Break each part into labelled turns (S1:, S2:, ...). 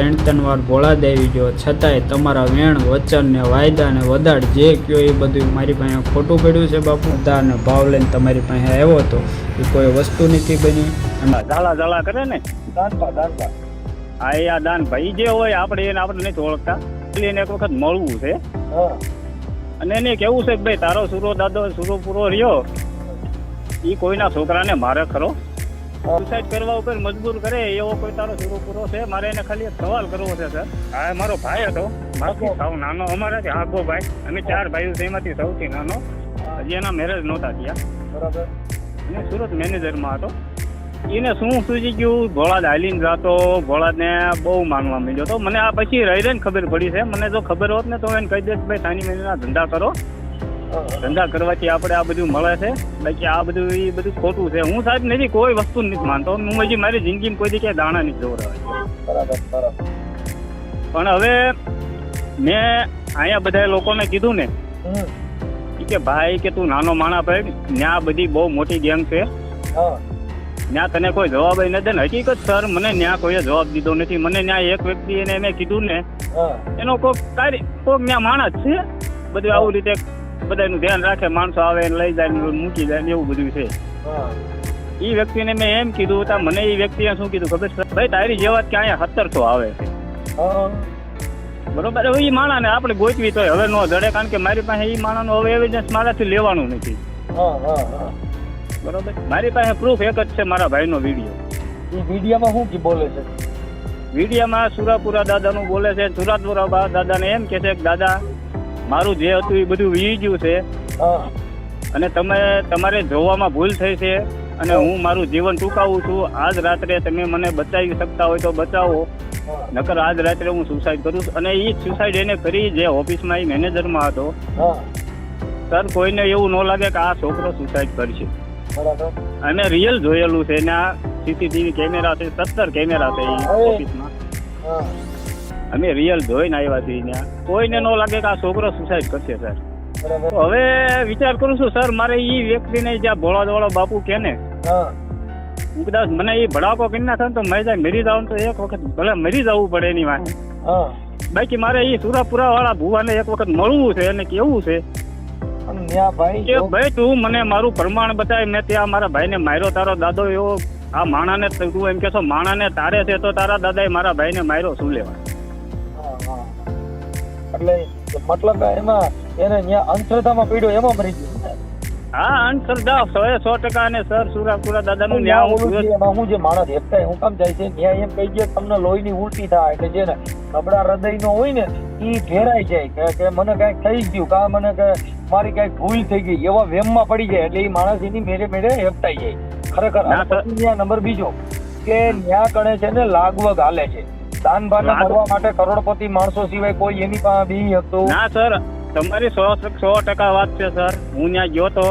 S1: ત્રણ ત્રણ વાર ભોળા દેવી જો. છતાંય તમારા વેણ વચન ને વાયદા ને વદાડ જે કયો એ બધું મારી પાસે ખોટું પડ્યું છે બાપુ? ઉધારને ભાવ લઈને તમારી પાસે આવ્યો હતો. એ કોઈ વસ્તુ નથી બની.
S2: ઝાલા ઝાલા કરે ને.
S3: દાનપા દાનપા.
S2: આ એ આ દાન ભાઈ જે હોય આપણે એને આપણે નથી ઓળખતા. એટલે એને એક વખત મળવું છે. અને એને કેવું છે કે ભાઈ તારો સુરો દાદો સુરો પૂરો રહ્યો. એ કોઈના છોકરાને મારે ખરો. સુસાઇડ કરવા ઉપર મજબૂર કરે એવો કોઈ તારો સુરો પૂરો છે? મારે એને ખાલી એક સવાલ કરવો છે સર. આ મારો ભાઈ હતો. મારાથી સાવ નાનો અમારાથી આગો ભાઈ. અમે ચાર ભાઈઓ છે એમાંથી સૌથી નાનો. હજી એના મેરેજ નહોતા થયા.
S3: બરાબર.
S2: અને સુરત મેનેજરમાં હતો. એને શું સૂચી ગયું? ભોળાદ હાલીને જાતો ભોળાદને બહુ માનવા મળ્યો તો મને આ પછી રહી રહીને ખબર પડી છે. મને જો ખબર હોત ને તો એને કહી દે ભાઈ સાની મહિનાના ધંધા કરો. ધંધા કરવાથી આપણે આ બધું મળે છે. બાકી આ બધું એ બધું ખોટું છે. હું સાહેબ નથી કોઈ વસ્તુ નથી માનતો. હું હજી મારી જિંદગીમાં કોઈ જગ્યાએ દાણા નથી
S3: બરાબર
S2: પણ હવે મેં અહીંયા બધા લોકોને કીધું ને કે ભાઈ કે તું નાનો માણા ભાઈ ત્યાં બધી બહુ મોટી ગેંગ છે. ત્યાં તને કોઈ જવાબ ન દે ને હકીકત સર મને ત્યાં કોઈએ જવાબ દીધો નથી. મને ત્યાં એક વ્યક્તિ એને મેં કીધું ને એનો કોઈ કાર્ય કોઈક ત્યાં માણસ છે? બધું આવું રીતે બધાનું ધ્યાન રાખે માણસો આવે ને લઈ જાય ને મૂકી જાય ને એવું બધું છે. એ વ્યક્તિને મેં એમ કીધું તા મને એ વ્યક્તિએ શું કીધું ખબર છે? ભાઈ તારી જેવા કે અહીંયા સત્તરસો આવે છે. બરોબર? હવે એ માણાને આપણે ગોતવી તો હવે નો જડે કારણ કે મારી પાસે એ માણાનું હવે એવિડન્સ મારાથી લેવાનું નથી. બરોબર? મારી પાસે પ્રૂફ એક જ છે મારા ભાઈનો વીડિયો
S3: એ વિડીયોમાં શું કી બોલે છે?
S2: વિડીયોમાં સુરાપુરા દાદાનું બોલે છે સુરાપુરા દાદાને એમ કે છે કે દાદા મારું જે હતું એ બધું વી ગયું છે. અને તમે તમારે જોવામાં ભૂલ થઈ છે અને હું મારું જીવન ટૂંકાવું છું. આજ રાત્રે તમે મને બચાવી શકતા હોય તો બચાવો. નકર આજ રાત્રે હું સુસાઇડ કરું છું. અને એ સુસાઇડ એને કરી જે ઓફિસમાં એ મેનેજરમાં હતો. સર કોઈને એવું ન લાગે કે આ છોકરો સુસાઇડ કરશે. અને રિયલ જોયેલું છે એના સીસીટીવી કેમેરા છે સત્તર કેમેરા છે એ ઓફિસમાં અમે રિયલ જોઈને આવ્યા છીએ ત્યાં કોઈને ન લાગે કે આ છોકરો સુસાઇડ કરશે સર હવે વિચાર કરું છું સર મારે એ વ્યક્તિને જ્યાં ભોળા ભોળાદવાળો બાપુ કે ને કદાચ મને એ ભડાકો કરી નાખે તો મેં જાય મરી જાઉં તો એક વખત ભલે મરી જવું પડે એની વાંહે બાકી મારે એ સુરાપુરા વાળા ભુવાને એક વખત મળવું છે અને કેવું છે?
S3: ભાઈ
S2: કે ભાઈ તું મને મારું પ્રમાણ બતાય મેં ત્યાં મારા ભાઈને માર્યો તારો દાદો એવો આ માણાને તું એમ કેશો માણાને તારે છે તો તારા દાદાએ મારા ભાઈને માર્યો શું લેવા
S3: એટલે મતલબ એમાં એને ત્યાં અંધશ્રદ્ધામાં પીડ્યો એમાં મરી ગયો.
S2: હા અંધશ્રદ્ધા સો એ સો ટકા અને સર સુરાપુરા દાદાનું ન્યાય
S3: એમાં હું જે માણસ હેપતાય હું કામ જાય છે ત્યાં એમ કહી દે તમને લોહીની ઉલટી થાય. એટલે જે ને નબળા હૃદયનો હોય ને એ ઘેરાઈ જાય કે મને કાંઈક થઈ ગયું કા મને કે મારી કાંઈક ભૂલ થઈ ગઈ એવા વેમમાં પડી જાય એટલે એ માણસ એની મેરે મેરે હેપટાઈ જાય. ખરેખર નંબર બીજો કે ન્યા કણે છે ને લાગવગ હાલે છે. દાનભાને મળવા માટે કરોડપતિ માણસો સિવાય કોઈ એની પાસે બી હતું
S2: ના સર. તમારી સો સો ટકા વાત છે સર. હું ત્યાં ગયો તો.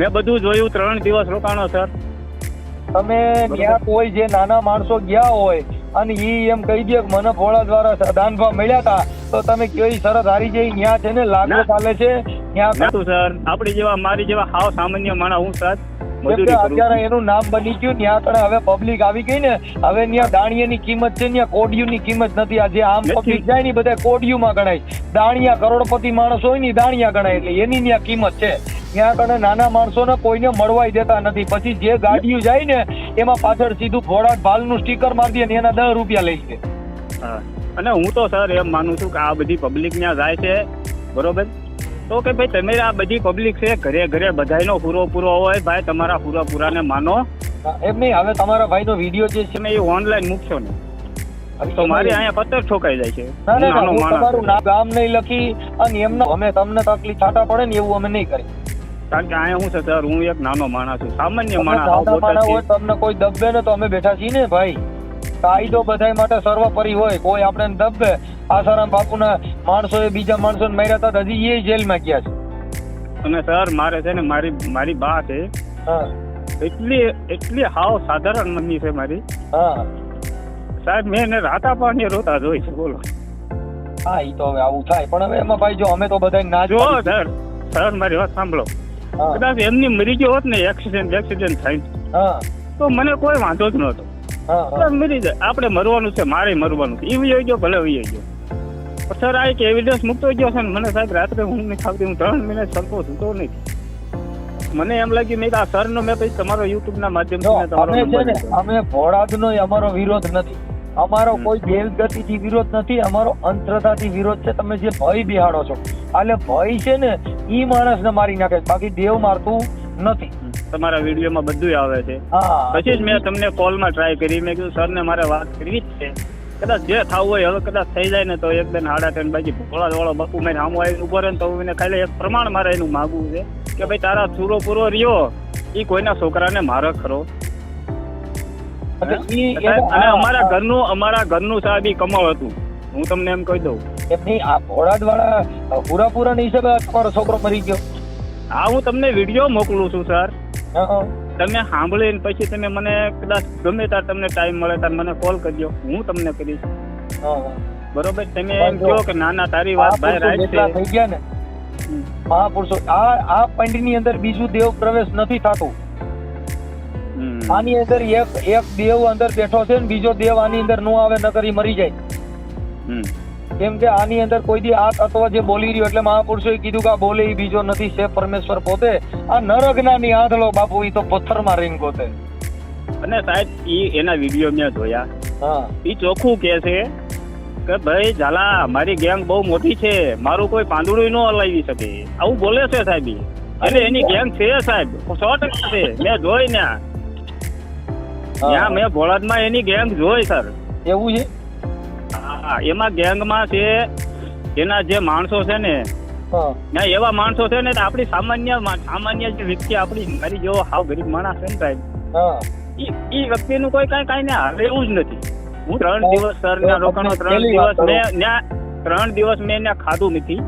S2: મેં બધું જોયું ત્રણ દિવસ રોકાણો સર.
S3: તમે ત્યાં કોઈ જે નાના માણસો ગયા હોય અને ઈ એમ કહી દે મને ભોળા દ્વારા દાનભા મળ્યા હતા તો તમે કેવી શરત હારી જઈ ત્યાં છે ને લાગુ ચાલે છે? ત્યાં
S2: સર. આપણી જેવા મારી જેવા હાવ સામાન્ય માણસ હું સર.
S3: અત્યારે એનું નામ બની ગયું ત્યાં આગળ હવે પબ્લિક આવી ગઈ ને હવે ત્યાં દાણિયાની કિંમત છે ત્યાં કોડિયુંની કિંમત નથી. આ જે આમ પબ્લિક જાય ને બધા કોડિયુંમાં ગણાય. દાણિયા કરોડપતિ માણસ હોય ને દાણિયા ગણાય એટલે એની ત્યાં કિંમત છે. ત્યાં આગળ નાના માણસોને કોઈને મળવાય દેતા નથી. પછી જે ગાડીઓ જાય ને એમાં પાછળ સીધું ભોળા ભાલનું સ્ટીકર મારી દે ને એના દસ રૂપિયા લઈ લે.
S2: અને હું તો સર એમ માનું છું કે આ બધી પબ્લિક ત્યાં જાય છે. બરોબર? તો કે ભાઈ તમે આ બધી પબ્લિક છે ઘરે ઘરે બધાયનો પૂરો પૂરો હોય ભાઈ તમારા પૂરા પૂરાને માનો.
S3: એમ નહીં હવે તમારા ભાઈનો વીડિયો જે છે
S2: ને એ ઓનલાઈન મૂકશો ને. તો મારે અહીંયા પથ્થર ઠોકાઈ જાય છે.
S3: ના ના, ના
S2: નાનો માણસ
S3: ગામ નહીં લખી અને એમનો અમે તમને તકલીફ છાટા પડે ને એવું અમે નહીં કરી
S2: કારણ કે અહીંયા હું છે સર હું એક નાનો માણસ છું. સામાન્ય માણસ
S3: તમને કોઈ દબે ને તો અમે બેઠા છીએ ને ભાઈ. કાયદો બધાય માટે સર્વોપરી હોય કોઈ આપણે દબે. આસારામ બાપુના માણસોએ બીજા માણસોને માર્યા હતા હજી એ જેલમાં ગયા છે.
S2: અને સર મારે છે ને મારી મારી બા છે. એટલી એટલી હાવ સાધારણ મનની છે મારી.
S3: હા.
S2: સાહેબ મેં એને રાતા પાણી રોતા જોઈ છે બોલો.
S3: હા એ તો હવે આવું થાય. પણ હવે એમાં ભાઈ જો અમે તો બધા ના જ
S2: સર સર મારી વાત સાંભળો. કદાચ એમની મરી ગયો હોત ને એક્સિડન્ટ એક્સિડન્ટ થાય.
S3: હા.
S2: તો મને કોઈ વાંધો જ નહોતો. મરી જાય આપણે મરવાનું છે મારે મરવાનું છે. એ વયો ગયો ભલે વયો ગયો. સર આ એક એવિડન્સ મૂકતો ગયો છે મને સાહેબ રાત્રે હું નહીં ખાવતી હું ત્રણ મહિના સરખો થતો નથી. મને એમ લાગ્યું મેં આ સરનો મેં પછી તમારો યુટ્યુબ ના માધ્યમથી તમારો
S3: અમે
S2: ભોળાદ
S3: ને ભોળાદનો અમારો વિરોધ નથી. અમારો. કોઈ થી વિરોધ નથી અમારો અંધશ્રદ્ધાથી વિરોધ છે. તમે જે ભય બિહાડો છો. એટલે ભય છે ને ઈ માણસને મારી નાખે બાકી દેવ મારતું નથી.
S2: તમારા વિડીયોમાં બધું આવે છે. પછી જ મેં તમને કોલમાં ટ્રાય કરી. મેં કીધું સરને મારે વાત કરવી જ છે. કદાચ જે થવું હોય હવે કદાચ થઈ જાય ને તો એક બેન હાડા ત્રણ બાજી ભોળા વાળો બાપુ મેં આમ આવીને ઊભો રહે ને તો એને ખાલી એક પ્રમાણ મારે એનું માગવું છે. કે ભાઈ તારા સુરો પૂરો રહ્યો. એ કોઈના છોકરાને મારે ખરો. અને અમારા ઘરનું અમારા ઘરનું સાહેબ કમાવ હતું. હું તમને એમ કહી દઉં.
S3: એમની આ ભોળાદ વાળા પૂરા પૂરા હિસાબે આ તમારો છોકરો મરી ગયો.
S2: હા હું તમને વીડિયો મોકલું છું સર.
S3: હા, હા.
S2: તમે સાંભળીને પછી તમે મને કદાચ ગમે ત્યારે તમને ટાઈમ મળે ત્યારે મને કોલ કરજો. હું તમને કરીશ. બરોબર? તમે એમ કહો કે ના ના તારી વાત ભાઈ રાઈટ છે.
S3: થઈ ગયા ને મહાપુરુષો આ આ પંડની અંદર બીજું દેવ પ્રવેશ નથી થતું. આની અંદર એક એક દેવ અંદર બેઠો છે ને બીજો દેવ આની અંદર નો આવે નકર મરી જાય. કેમ કે આની અંદર કોઈ દી આ તત્વ જે બોલી રહ્યો એટલે મહાપુરુષોએ કીધું કે આ બોલે બીજો નથી છે પરમેશ્વર પોતે. આ નરજ્ઞાની આંધળો બાપુ એ તો પથ્થરમાં રહીને ગોતે.
S2: અને સાહેબ એ એના વીડિયો મેં જોયા.
S3: હા.
S2: એ ચોખ્ખું કે છે કે ભાઈ ઝાલા મારી ગેંગ બહુ મોટી છે. મારું કોઈ પાંદડું ન હલાવી શકે. આવું બોલે છે સાહેબ. એટલે એની ગેંગ છે સાહેબ. સો ટકા છે. મેં જોઈ ને ત્યાં મેં ભોળાદમાં એની ગેંગ જોઈ સર.
S3: એવું છે?
S2: હા એમાં ગેંગમાં છે એના જે માણસો છે ને ના એવા માણસો છે ને આપણી સામાન્ય સામાન્ય જે વ્યક્તિ આપણી મારી જેવો હાવ ગરીબ માણસ છે ને સાહેબ એ વ્યક્તિનું કોઈ કઈ કઈ ને હાલે એવું જ નથી. હું ત્રણ દિવસ સર ના રોકાણો ત્રણ દિવસ. મેં ત્રણ દિવસ મેં ત્યાં ખાધું નથી.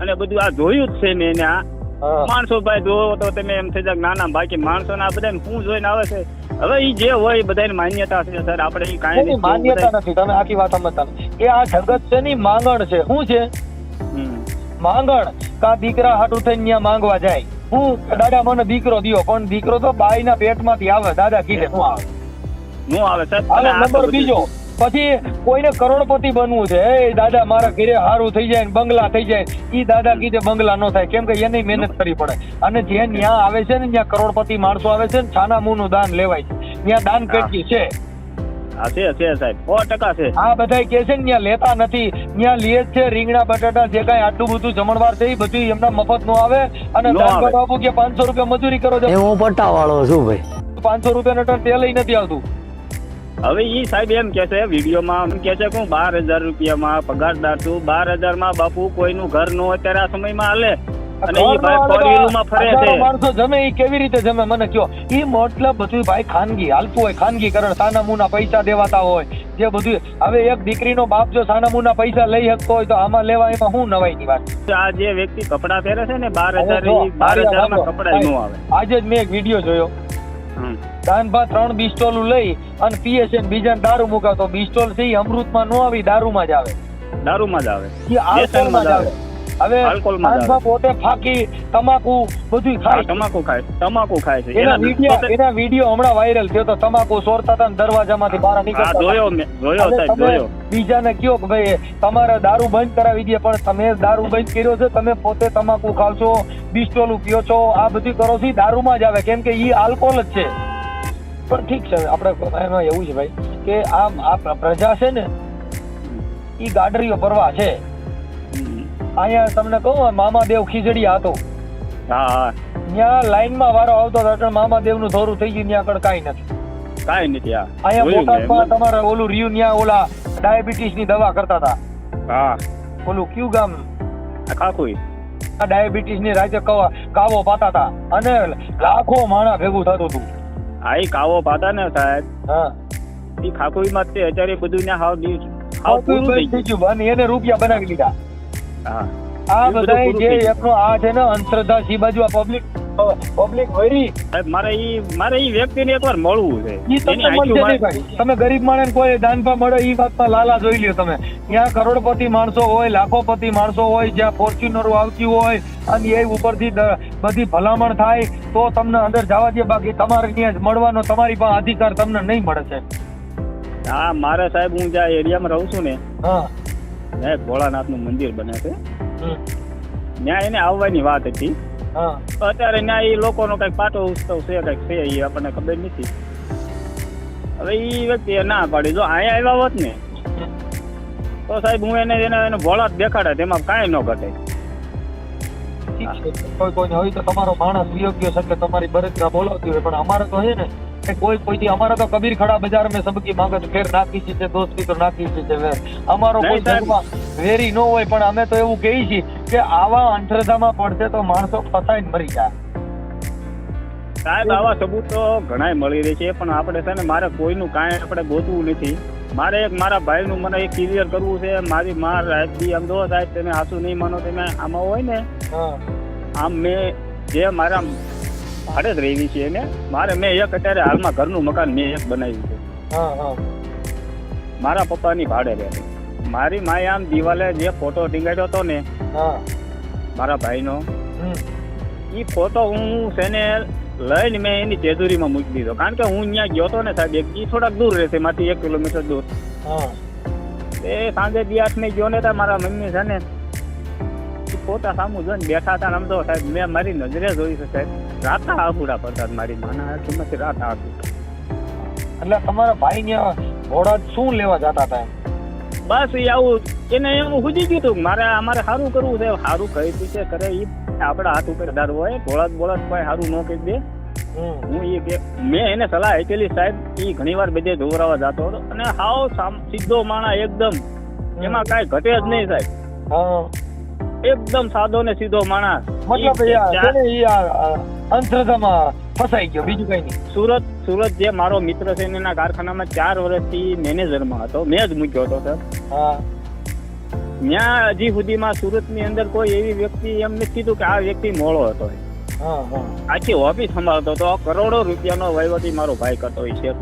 S2: અને બધું આ જોયું જ છે મેં
S3: હા
S2: માણસો ભાઈ જોવો તો તમે એમ થઈ જાય નાના બાકી માણસો ના બધા શું જોઈને આવે છે? હવે ઈ જે હોય બધાની માન્યતા છે સર આપણે ઈ કાંઈ
S3: માન્યતા નથી. તમે આખી વાત સમજતા એ આ જગત છે ની માંગણ છે. શું છે. માંગણ? કા દીકરા હાટું થઈને ત્યાં માંગવા જાય? હું દાદા મને દીકરો દિયો. પણ દીકરો તો બાઈ ના પેટમાંથી આવે. દાદા કીધે હું આવે?
S2: હું આવે સર?
S3: નંબર બીજો. પછી કોઈને કરોડપતિ બનવું છે. એ દાદા મારા ઘરે હારું થઈ જાય બંગલા થઈ જાય. એ દાદા કીધે બંગલા નો થાય. કેમ કે એની મહેનત કરવી પડે. અને જે ન્યા આવે છે ને ત્યાં કરોડપતિ માણસો આવે છે ને છાના મુનું દાન લેવાય છે. ત્યાં દાન પેટી છે.
S2: હા છે છે સાહેબ. સો ટકા છે.
S3: આ બધા કે છે ને ત્યાં લેતા નથી. ત્યાં લે છે રીંગણા બટાટા જે કાંઈ આટલું બધું જમણવાર છે એ બધું એમના મફત નો આવે. અને
S2: નો
S3: બાપુ કે પાંચસો રૂપિયા મજૂરી કરો છો.
S4: હું પટ્ટાવાળો છું ભાઈ.
S3: પાંચસો રૂપિયા ટન તેલ નથી આવતું.
S2: હવે એ સાહેબ એમ કે છે વિડીયોમાં એમ કે છે કે હું બાર હજાર રૂપિયામાં પગારદાર છું. બાર હજારમાં બાપુ કોઈનું ઘર નો અત્યારે આ સમયમાં હાલે. અને ઈ ભાઈ ફોર વ્હીલમાં ફરે છે.
S3: માણસો જમે ઈ કેવી રીતે જમે? મને કયો. ઈ મતલબ બધું ભાઈ ખાનગી હાલતું હોય ખાનગીકરણ સાના મુના પૈસા દેવાતા હોય. જે બધું હવે એક દીકરીનો બાપ જો સાના મુના પૈસા લઈ શકતો હોય તો આમાં લેવા એમાં શું નવાઈ ની વાત?
S2: આ જે વ્યક્તિ કપડા પહેરે છે ને બાર હજાર બાર
S3: મારી
S2: હજાર કપડા નો આવે.
S3: આજે જ મેં એક વીડિયો જોયો. દાનભા ત્રણ બિસ્ટોલું લઈ અને પીએ છે બીજાને દારૂ મુકાવતો. બિસ્ટોલ છે ઈ અમૃતમાં નો આવી દારૂમાં જ આવે.
S2: દારૂમાં જ આવે.
S3: ઈ આલ્કોહોલમાં જ આવે. હવે દાનભા પોતે ફાકી તમાકુ બધું ખાય
S2: તમાકુ ખાય. તમાકુ ખાય છે.
S3: એના વીડિયો એના વીડિયો હમણાં વાયરલ થયો તો તમાકુ સોરતા હતા દરવાજામાંથી બહાર નીકળતા
S2: જોયો મેં જોયો સાહેબ જોયો.
S3: બીજાને કયો કે ભાઈ તમારે દારૂ બંધ કરાવી દે પણ તમે દારૂ બંધ કર્યો છે તમે પોતે તમાકુ ખાવ છો બિસ્ટોલું પીઓ છો આ બધું કરો છો દારૂમાં જ આવે. કેમ કે ઈ આલ્કોહોલ જ છે. પણ ઠીક છે આપણે એમાં એવું છે ભાઈ કે આમ આ પ્રજા છે ને એ ગાડરીઓ પરવા છે. અહીંયા તમને કહું મામાદેવ ખીજડી હતો.
S2: હા
S3: ત્યાં લાઈનમાં વારો આવતો હતો મામાદેવનું ધોરું થઈ ગયું ત્યાં આગળ કાંઈ નથી.
S2: કાંઈ નથી
S3: અહીંયા બોટાદમાં તમારે ઓલું રિયુ ત્યાં ઓલા ડાયાબિટીસની દવા કરતા હતા.
S2: હા.
S3: ઓલું ક્યુ ગામ?
S2: ખાખુઈ
S3: આ ડાયાબિટીસની રાજ્ય કવા કાવો પાતા હતા. અને લાખો માણા ભેગું થતું હતું.
S2: આ એ કાવો પાતા ને સાહેબ.
S3: હા.
S2: ઈ ખાખુઈમાં માં તે અત્યારે બધું ને હાવ દિવસ હાવ પૂરું થઈ ગયું.
S3: અને એને રૂપિયા બનાવી લીધા.
S2: હા.
S3: આ
S2: બધા
S3: જે
S2: થઈ
S3: આ છે ને અંધશ્રદ્ધા સી બાજુ આ પબ્લિક પબ્લિક વરી
S2: મારે ઈ મારે ઈ વ્યક્તિને એકવાર મળવું છે.
S3: ઈ તમને મળશે નહીં ભાઈ. તમે ગરીબ માણસ કોઈ દાનપા મળે ઈ વાતમાં લાલા જોઈ લ્યો તમે. ત્યાં કરોડપતિ માણસો હોય લાખોપતિ માણસો હોય જ્યાં ફોર્ચ્યુનરો આવતી હોય અને એ ઉપરથી બધી ભલામણ થાય તો તમને અંદર જવા દે. બાકી તમારે ત્યાં મળવાનો તમારી પાસે અધિકાર તમને નહીં મળે છે.
S2: હા મારે સાહેબ હું જ્યાં એરિયામાં રહું છું ને
S3: હા.
S2: ભોળાનાથનું મંદિર બને છે. ત્યાં એને આવવાની વાત હતી. અત્યારે ના એ લોકોનો કંઈક પાટો ઉત્સવ છે કંઈક છે એ આપણને ખબર નથી. હવે એ વ્યક્તિ ના પાડી. જો અહીંયા આવ્યા હોત ને તો સાહેબ હું એને એને એને ભોળા દેખાડે તેમાં કાંઈ ન ઘટે.
S3: કોઈ કોઈ કોઈને હોય તો તમારો માણસ યોગ્ય છે કે તમારી બરતરા બોલાવતી હોય પણ અમારે તો છે ને કે કોઈ કોઈથી અમારે તો કબીર ખડા બજાર મેં સબકી માંગે ફેર નાખી છે દોસ્તી તો નાખી છે વેર. અમારો કોઈ વેરી ન હોય પણ અમે તો એવું કહીએ છીએ કે આવા અંધશ્રદ્ધામાં પડશે તો માણસો ફસાઈને મરી જાય.
S2: સાહેબ આવા સબૂત તો ઘણાય મળી રહે છે પણ આપણે છે ને મારે કોઈનું કાંઈ આપણે ગોતવું નથી. મારે એક મારા ભાઈનું મને એક ક્લિયર કરવું છે મારી માર બી આમ જો સાહેબ તમે આસુ નહીં માનો તમે આમાં હોય ને આમ મેં જે મારા ભાડે જ રહેવી છે એને મારે મેં એક અત્યારે હાલમાં ઘરનું મકાન મેં એક બનાવ્યું છે. મારા પપ્પાની ભાડે રહે મારી માએ આમ દિવાલે જે ફોટો ટીંગાડ્યો હતો ને
S3: હા.
S2: મારા ભાઈનો.
S3: હમ.
S2: એ ફોટો હું છે ને લઈને મેં એની તેજુરીમાં મૂકી દીધો. કારણ કે હું ત્યાં ગયો હતો ને સાહેબ એ થોડાક દૂર રહેશે માથી એક કિલોમીટર દૂર.
S3: હા.
S2: એ સાંજે દી આઠને ગયો ને ત્યાં મારા મમ્મી છે ને ઈ ફોટા સામું જોઈને બેઠા હતા ને આમ તો સાહેબ મેં મારી નજરે જોઈ છે સાહેબ. રાતા આબુડા પડતા હતા મારી માના આંખીમાંથી રાતા આબુ
S3: એટલે તમારા ભાઈ ને ઘોડા શું લેવા જતા હતા એમ?
S2: બસ એ આવું એને એમ સુજી ગયું હતું મારે અમારે સારું કરવું છે સારું કઈ રીતે કરે એ આપણા હાથ ઉપર ધાર હોય બોળાત બોળાત ભાઈ સારું ન કહી દે. હું એ કે મેં એને સલાહ આપેલી સાહેબ એ ઘણી વાર બધે ધોવરાવા જતો હતો. અને હાવ સીધો માણા એકદમ એમાં કાંઈ ઘટે જ નહીં સાહેબ. એકદમ સાદો ને સીધો માણસ.
S3: મતલબ ને અંધશ્રદ્ધામાં ફસાઈ ગયો. બીજું કઈ નહીં.
S2: સુરત સુરત જે મારો મિત્ર છે એના કારખાનામાં ચાર વર્ષથી મેનેજરમાં હતો. મેં જ મૂક્યો હતો સર.
S3: હા.
S2: ત્યાં હજી સુધીમાં સુરતની અંદર કોઈ એવી વ્યક્તિ એમ નથી કીધું કે આ વ્યક્તિ મોળો હતો. આખી ઓફિસ સંભાળતો હતો. કરોડો રૂપિયાનો વહીવટી મારો ભાઈ કરતો હોય છે.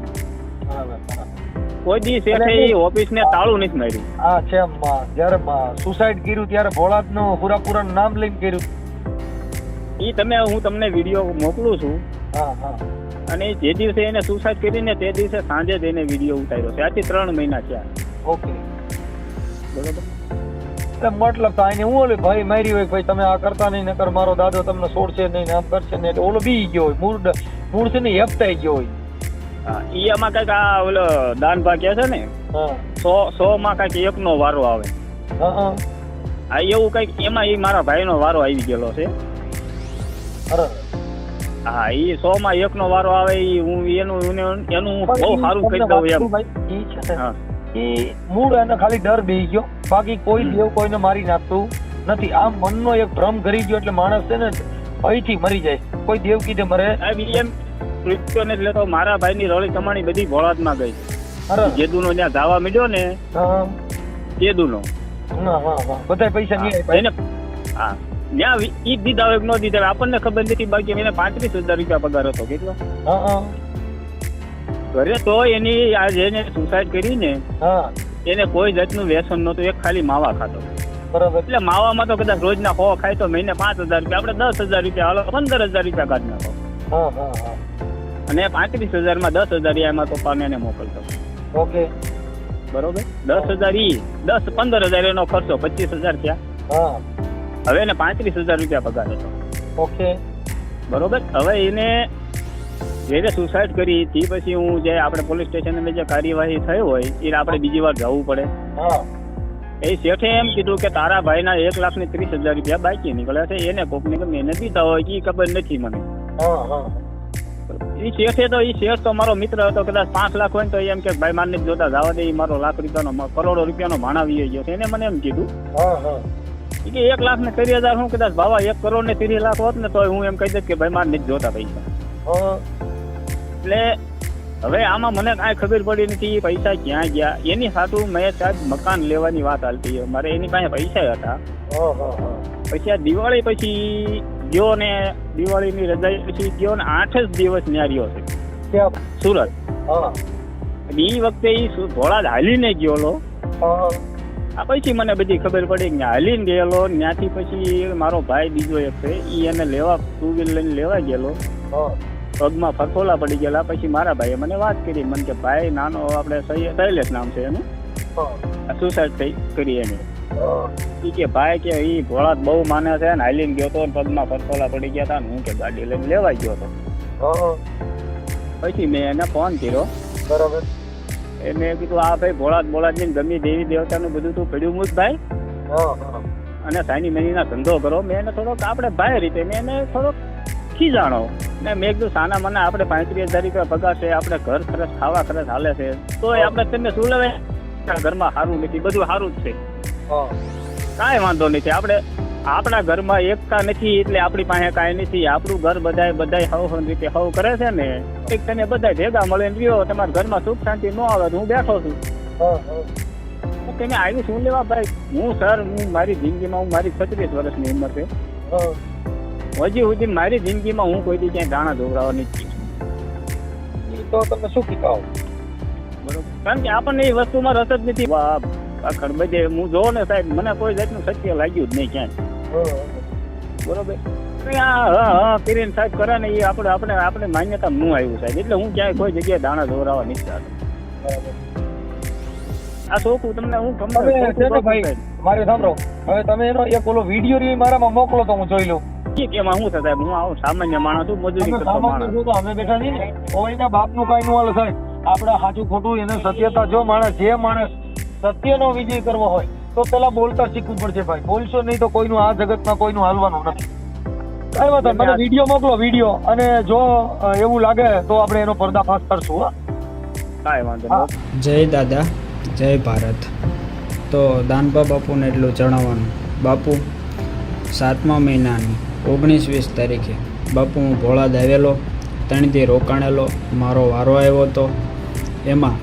S2: કોઈ દી શેઠે એ ઓફિસને તાળું નથી માર્યું.
S3: હા છે જયારે સુસાઇડ કર્યું ત્યારે ભોળાતનું પૂરા પૂરા નામ લઈને કર્યું.
S2: એ તમે હું તમને વીડિયો મોકલું છું. અને જે દિવસે એને સુસાઇડ કરીને તે દિવસે સાંજે જ એને વીડિયો ઉતાર્યો છે. આથી ત્રણ મહિના થયા.
S3: ઓકે.
S2: બરોબર?
S3: મતલબ થાય આને હું ઓલે ભાઈ મારી હોય ભાઈ તમે આ કરતા નહીં નકર મારો દાદો તમને છોડશે નહીં ને આમ કરશે નહીં. એટલે ઓલો બી ગયો હોય મૂળ મૂળ છે ને હેપતાઈ ગયો હોય.
S2: એ ઈ આમાં કંઈક આ ઓલો દાન ભાગ છે ને સો સો માં કંઈક એકનો વારો આવે.
S3: હા
S2: એવું કંઈક એમાં એ મારા ભાઈનો વારો આવી ગયેલો છે. હા એ સો માં એકનો વારો આવે એ હું એનું એનું બહુ સારું કહી દઉં એમ.
S3: એ છે ને મૂળ એને ખાલી ડર બેહી ગયો. બાકી કોઈ દેવ કોઈને મારી નાખતું નથી. આ મનનો એક ભ્રમ કરી ગયો એટલે માણસ છે ને ભયથી મરી જાય. કોઈ દેવ કીધે મરે.
S2: એમ મૃત્યુ ને એટલે તો મારા ભાઈની રળી કમાણી બધી ભોળાતમાં ગઈ.
S3: જેદુ
S2: જેદુનો ત્યાં ધાવા મળ્યો ને
S3: જેદુ
S2: જેદુનો
S3: હા બધા પૈસા નહીં
S2: એને હા. વી- ઈ દીધા હોય ન દીધા આપણને ખબર નથી બાકી એને પાંત્રીસ હજાર રૂપિયા પગાર હતો કેટલો? ઘરે તો એની આ જેને સુસાઇડ કરી ને એને કોઈ જાતનું વ્યસન નહોતું એક ખાલી માવા ખાતો
S3: બરોબર.
S2: એટલે માવામાં તો કદાચ રોજના સો ખાય તો મહિને પાંચ હજાર રૂપિયા આપણે દસ હજાર રૂપિયા હાલો પંદર હજાર રૂપિયા કાઢી નાખો. અને પાંત્રીસ હજારમાં દસ હજાર એમાં તો પામે એને મોકલતો.
S3: ઓકે.
S2: બરોબર? દસ હજાર ઈ દસ પંદર હજાર એનો ખર્ચો પચીસ હજાર થયા. હવે એને પાંત્રીસ હજાર રૂપિયા પગાર હતો.
S3: ઓકે.
S2: બરોબર? હવે એને જેને સુસાઇડ કરી તે પછી હું જે આપણે પોલીસ સ્ટેશન જે કાર્યવાહી થઈ હોય એ આપણે બીજી વાર જવું પડે. એ શેઠે એમ કીધું કે તારા ભાઈના એક લાખ ને ત્રીસ હજાર રૂપિયા બાકી નીકળ્યા છે એને કોકને ગમે એને દીધા હોય એ ખબર નથી મને. એ શેઠે તો એ શેઠ તો મારો મિત્ર હતો કદાચ પાંચ લાખ હોય ને તો એમ કે ભાઈ મારને જોતા જવા દે એ મારો લાખ રૂપિયાનો કરોડો રૂપિયાનો ભાણા વી ગયો છે. એને મને એમ કીધું. કે એક લાખ ને ત્રીસ હજાર હું કદાચ ભાવા એક કરોડ ને ત્રીસ લાખ હોત ને તો હું એમ કહી દઉં કે ભાઈ મારે નથી જોતા પૈસા. એટલે હવે આમાં મને કાંઈ ખબર પડી નથી પૈસા ક્યાં ગયા. એની સાટું મેં સાહેબ મકાન લેવાની વાત હાલતી. મારે એની પાસે પૈસા હતા. પછી આ દિવાળી પછી ગયો ને દિવાળીની રજા પછી ગયો ને આઠ જ દિવસ રહ્યો છે. સુરત. એ વખતે એ ભોળા હાલીને આ પછી મને બધી ખબર પડી કે હાલીને ગયેલો ત્યાંથી પછી મારો ભાઈ બીજો એક છે એ એને લેવા ટુ વ્હીલ લઈને લેવા ગયેલો. પગમાં ફરફોલા પડી ગયેલા પછી મારા ભાઈએ મને વાત કરી મને કે ભાઈ નાનો આપણે શૈલેષ નામ છે એનું. સુસાઇડ થઈ કરી એને. કે ભાઈ કે એ ભોળા બહુ માને છે ને હાલીને ગયો તો પગમાં ફરફોલા પડી ગયા હતા હું કે ગાડી લઈને લેવા ગયો હતો પછી મેં એને ફોન કર્યો.
S3: બરાબર.
S2: એને કીધું આ ભાઈ ભોળાત બોળાત ને ગમી દેવી દેવતાનું બધું તું પડ્યું મૂજ ભાઈ. અને સાની મહિના ધંધો કરો. મેં એને થોડોક આપણે ભાઈ રીતે મેં એને થોડોક ખીજાણો. ને મેં કીધું સાના મને આપણે પાંત્રીસ હજાર રૂપિયા પગાર છે આપણે ઘર ખર્ચ ખાવા ખર્ચ હાલે છે. તોય આપણે તમને શું લેવે ઘરમાં સારું નથી બધું સારું જ છે. કાંઈ વાંધો નથી. આપણે આપણા ઘરમાં એકતા નથી એટલે આપણી પાસે કાંઈ નથી. આપણું ઘર બધાય બધાય હવ હવ રીતે હવ કરે છે ને એક તને બધાય ભેગા મળે ને રહ્યો તમારા ઘરમાં સુખ શાંતિ ન આવે તો હું બેઠો છું.
S3: હા હા
S2: તો તમે આવી શું લેવા ભાઈ? હું સર હું મારી જિંદગીમાં હું મારી છત્રીસ વર્ષની ઉંમર છે. હજી સુધી મારી જિંદગીમાં હું કોઈ દી ક્યાંય દાણા ધોવરાવાની જ છું
S3: તો તમે શું કીધા?
S2: બરોબર. કારણ કે આપણને એ વસ્તુમાં રસ જ નથી. વાહ, બધે હું જોઉં ને સાહેબ મને કોઈ જાતનું સત્ય લાગ્યું જ નહીં ક્યાંય. બરોબર. કરીને સાહેબ કરે ને એ આપણે આપણે આપણે માન્યતા નું આવ્યું સાહેબ. એટલે હું ક્યાંય કોઈ જગ્યાએ દાણા દોરાવા નથી જતો આ શોખું તમને હું
S3: તમે ભાઈ મારે સાંભળો. હવે તમે એનો એક ઓલો વીડિયો રી મારામાં મોકલો તો હું જોઈ લઉં.
S2: કે એમાં શું થતા હું આવું સામાન્ય માણસ છું મજૂરી કરતો માણસ.
S3: અમે બેઠા છીએ ને કોઈના બાપનું કાંઈ નું હાલે સાહેબ. આપણે સાચું ખોટું એને સત્યતા જો માણસ જે માણસ સત્યનો વિજય કરવો હોય તો પેલા બોલતા શીખવું પડશે ભાઈ. બોલશો નહીં તો કોઈનું આ જગતમાં કોઈનું હાલવાનું નથી. કઈ વાત મને વીડિયો મોકલો વીડિયો. અને જો એવું લાગે તો આપણે એનો પર્દાફાશ કરશું હા.
S2: કાંઈ વાંધો
S1: જય દાદા જય ભારત. તો દાનબા બાપુને એટલું જણાવવાનું. બાપુ સાતમા મહિનાની ઓગણીસ વીસ તારીખે બાપુ હું ભોળાદ આવેલો ત્રણથી રોકાણેલો મારો વારો આવ્યો હતો. એમાં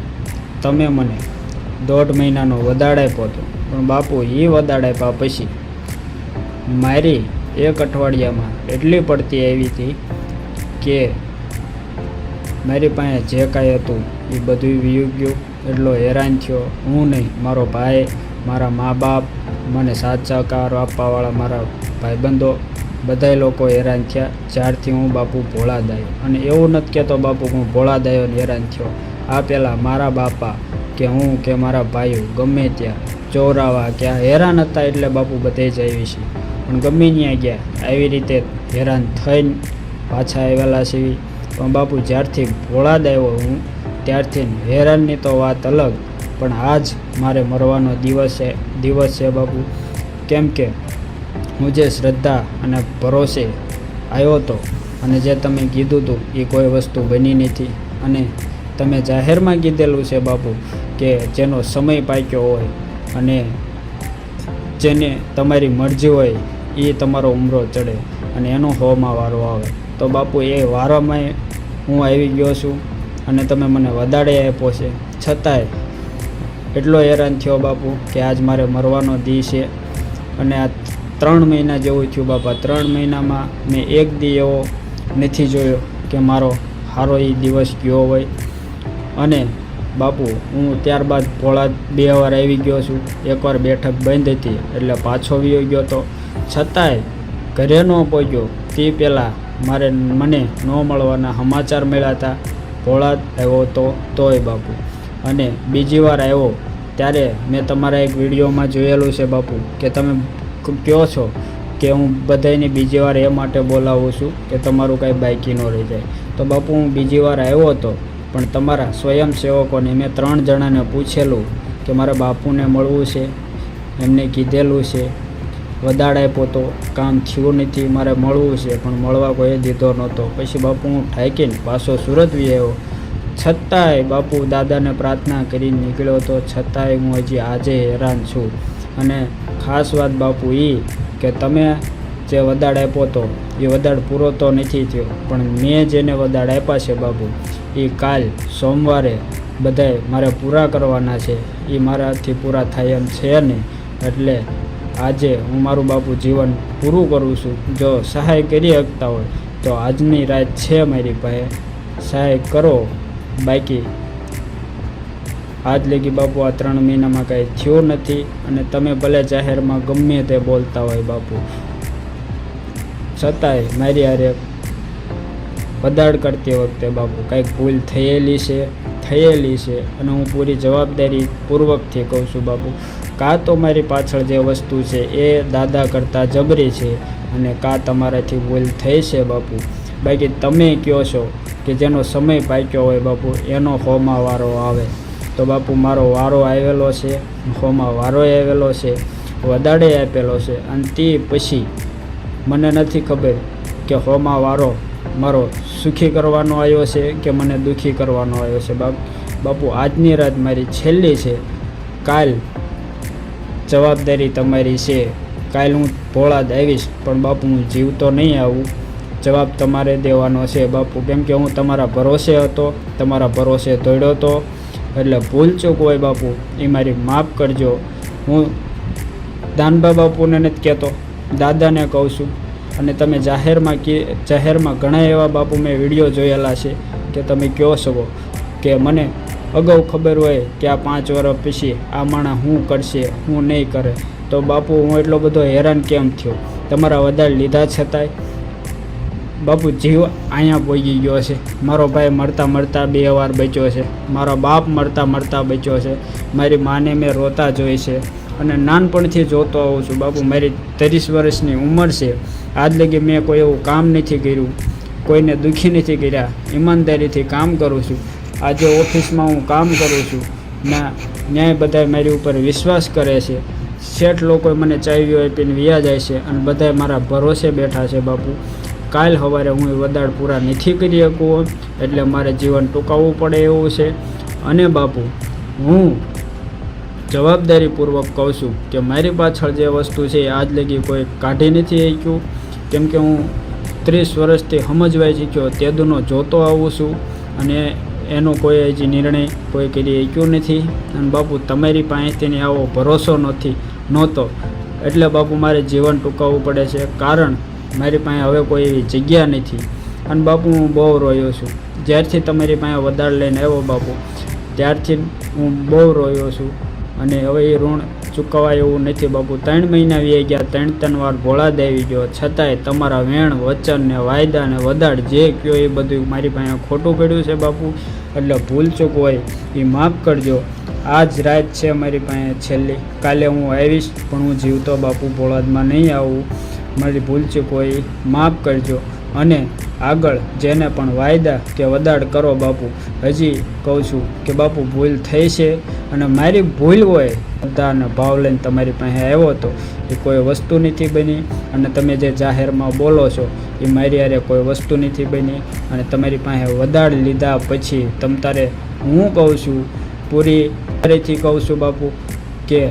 S1: તમે મને દોઢ મહિનાનો વધારે આપ્યો હતો. પણ બાપુ એ વદાડ આપ્યા પછી મારી એક અઠવાડિયામાં એટલી પડતી આવી હતી કે મારી પાસે જે કાંઈ હતું એ બધું વીયું ગયું. એટલો હેરાન થયો. હું નહીં, મારો ભાઈ, મારા મા બાપ મને સાથ સહકાર આપવાવાળા મારા ભાઈબંધો, બધાય લોકો હેરાન થયા. જ્યારથી હું બાપુ ભોળા દાયો અને એવું નથી કહેતો બાપુ હું ભોળા દાયો ને હેરાન થયો. આ પહેલાં મારા બાપા કે હું કે મારા ભાઈઓ ગમે ત્યાં. ચોરાવા કે હેરાન હતા એટલે બાપુ બધે જ આવી છે. પણ ગમે ત્યાં ગયા. આવી રીતે હેરાન થઈને પાછા આવેલા છે. પણ બાપુ જ્યારથી ભોળાદ આવ્યો હું, ત્યારથી હેરાનની તો વાત અલગ. પણ આજ મારે મરવાનો દિવસ છે દિવસ છે બાપુ. કેમ કે હું જે શ્રદ્ધા અને ભરોસે આવ્યો હતો અને જે તમે કીધું હતું એ કોઈ વસ્તુ બની નથી. અને તમે જાહેરમાં કીધેલું છે બાપુ. કે જેનો સમય પાક્યો હોય અને જેને તમારી મરજી હોય એ તમારો ઉમરો ચડે અને એનો હોમાં વારો આવે. તો બાપુ, એ વારામાં હું આવી ગયો છું અને તમે મને વધારે આપ્યો છે. છતાંય એટલો હેરાન થયો બાપુ કે આજ મારે મરવાનો દી છે અને આ ત્રણ મહિના જેવું થયું બાપા. ત્રણ મહિનામાં મેં એક દી એવો નથી જોયો કે મારો સારો એ દિવસ ગયો હોય. અને બાપુ, હું ત્યારબાદ ભોળા બે વાર આવી ગયો છું. એકવાર બેઠક બંધ હતી, એટલે પાછો વિયો ગયો તો. છતાંય ઘરે ન પહોંચ્યો. તે પહેલાં મારે મને ન મળવાના સમાચાર મળ્યા હતા. ભોળા આવ્યો તો, તોય બાપુ. અને બીજી વાર આવ્યો, ત્યારે મેં તમારા એક વિડીયોમાં જોયેલું છે બાપુ, કે તમે કહો છો? કે હું બધાને બીજી વાર એ માટે બોલાવું છું, કે તમારું કાંઈ બાઇકી ન રહી જાય. તો બાપુ, હું બીજી વાર આવ્યો હતો પણ તમારા સ્વયંસેવકોને મેં ત્રણ જણાને પૂછેલું કે મારા બાપુને મળવું છે, એમને કીધેલું છે વદાડ આપ્યો તો કામ થયું નથી, મારે મળવું છે, પણ મળવા કોઈ દીધો નહોતો. પછી બાપુ હું ઠાકીને પાછો સુરત આવ્યો. છતાંય બાપુ દાદાને પ્રાર્થના કરી નીકળ્યો તો છતાંય હું હજી આજે હેરાન છું. અને ખાસ વાત બાપુ એ કે તમે જે વદાડ આપ્યો તો, એ વદાડ પૂરો તો નથી થયો, પણ મેં જેને વદાડ આપ્યા છે બાપુ એ કાલ સોમવારે બધાય મારે પૂરા કરવાના છે. એ મારાથી પૂરા થાય એમ છે નહીં. એટલે આજે હું મારું બાપુ જીવન પૂરું કરું છું. જો સહાય કરી શકતા હોય તો આજની રાત છે મારી પાસે. સહાય કરો. બાકી આજ લગી બાપુ આ ત્રણ મહિનામાં કાંઈ થયું નથી અને તમે ભલે જાહેરમાં ગમે તે બોલતા હોય બાપુ. છતાંય મારી હારે વદાડ કરતી વખતે બાપુ, કાંઈક ભૂલ થયેલી છે થયેલી છે. અને હું પૂરી જવાબદારી પૂર્વકથી કહું છું બાપુ, કાં તો મારી પાછળ જે વસ્તુ છે એ દાદા કરતાં જબરી છે અને કાં તમારાથી ભૂલ થઈ છે બાપુ. બાકી તમે કહો છો કે જેનો સમય પાક્યો હોય બાપુ, એનો હોમાં વારો આવે. તો બાપુ, મારો વારો આવેલો છે, હોમાં વારો આવેલો છે, વધારે આપેલો છે. અને તે પછી મને નથી ખબર કે હોમાં વારો મારો સુખી કરવાનો આવ્યો છે કે મને દુઃખી કરવાનો આવ્યો છે? બાપ, બાપુ, આજની રાત મારી છેલ્લી છે. કાલ જવાબદારી તમારી છે. કાલ હું ભોળાદ આવીશ, પણ બાપુ, હું જીવતો નહીં આવું. જવાબ તમારે દેવાનો છે, બાપુ. કેમ કે હું તમારા ભરોસે હતો, તમારા ભરોસે દોડ્યો હતો. એટલે ભૂલ ચૂક હોય બાપુ, એ મારી માફ કરજો. હું દાનબા બાપુને નથી કહેતો, દાદાને કહું છું. અને તમે જાહેરમાં કે જાહેરમાં ઘણા એવા બાપુ મેં વીડિયો જોયેલા છે કે તમે કહો શકો કે મને અગાઉ ખબર હોય કે આ પાંચ વર્ષ પછી આ માણસ હું કરશે, હું નહીં કરે. તો બાપુ, હું એટલો બધો હેરાન કેમ થયો? તમારા વધારે લીધા છતાંય બાપુ જીવ અહીંયા પહોંચી ગયો છે. મારો ભાઈ મળતા મળતા બે વાર બચ્યો છે. મારો બાપ મળતા મળતા બચ્યો છે. મારી માને મેં રોતા જોઈ છે. અને નાનપણથી જોતો આવું છું. બાપુ, મારી ત્રીસ વર્ષની ઉંમર છે. આજ લગી મેં કોઈ એવું કામ નથી કર્યું, કોઈને દુઃખી નથી કર્યા, ઈમાનદારીથી કામ કરું છું. આજે ઓફિસમાં હું કામ કરું છું. ના, ન્યાય બધા મારી ઉપર વિશ્વાસ કરે છે. શેઠ લોકો મને ચાવીઓ આપીને વ્યા જાય છે અને બધા મારા ભરોસે બેઠા છે બાપુ. કાલ સવારે હું વદાડ પૂરા નથી કરી શકું એટલે મારે જીવન ટૂંકાવવું પડે એવું છે. અને બાપુ, હું જવાબદારીપૂર્વક કહું છું કે મારી પાછળ જે વસ્તુ છે આજ લગી કોઈ કાઢી નથી શક્યું. કેમ કે હું ત્રીસ વર્ષથી સમજવાઈ શીખ્યો તેદુનો જોતો આવું છું અને એનો કોઈ હજી નિર્ણય કોઈ કરી શક્યો નથી. અને બાપુ, તમારી પાસેથી આવો ભરોસો નથી, નહોતો. એટલે બાપુ, મારે જીવન ટૂંકાવવું પડે છે. કારણ, મારી પાસે હવે કોઈ એવી જગ્યા નથી. અને બાપુ, હું બહુ રોયો છું. જ્યારથી તમારી પાસે વધારે લઈને આવ્યો બાપુ, ત્યારથી હું બહુ રોયો છું. અને હવે એ ઋણ ચૂકવાય એવું નથી બાપુ. ત્રણ મહિના વ્યાઈ ગયા, ત્રણ ત્રણ વાર ભોળા દેવી ગયો. છતાંય તમારા વેણ, વચન ને વાયદા ને વદાડ જે કયો એ બધું મારી પાસે ખોટું પડ્યું છે બાપુ. એટલે ભૂલ ચૂક હોય એ માફ કરજો. આજ રાત છે મારી પાસે છેલ્લી. કાલે હું આવીશ, પણ હું જીવતો બાપુ ભોળાદમાં નહીં આવું. મારી ભૂલ ચૂક હોય માફ કરજો. અને આગળ જેને પણ વાયદા કે વદાડ કરો બાપુ, હજી કહું છું કે બાપુ ભૂલ થઈ છે અને મારી ભૂલ હોય, બધાને ભાવ લઈને તમારી પાસે આવ્યો હતો એ કોઈ વસ્તુ નથી બની અને તમે જે જાહેરમાં બોલો છો એ મારી હારે કોઈ વસ્તુ નથી બની અને તમારી પાસે વદાડ લીધા પછી તમ તારે હું કહું છું, પૂરી ફરીથી કહું છું બાપુ કે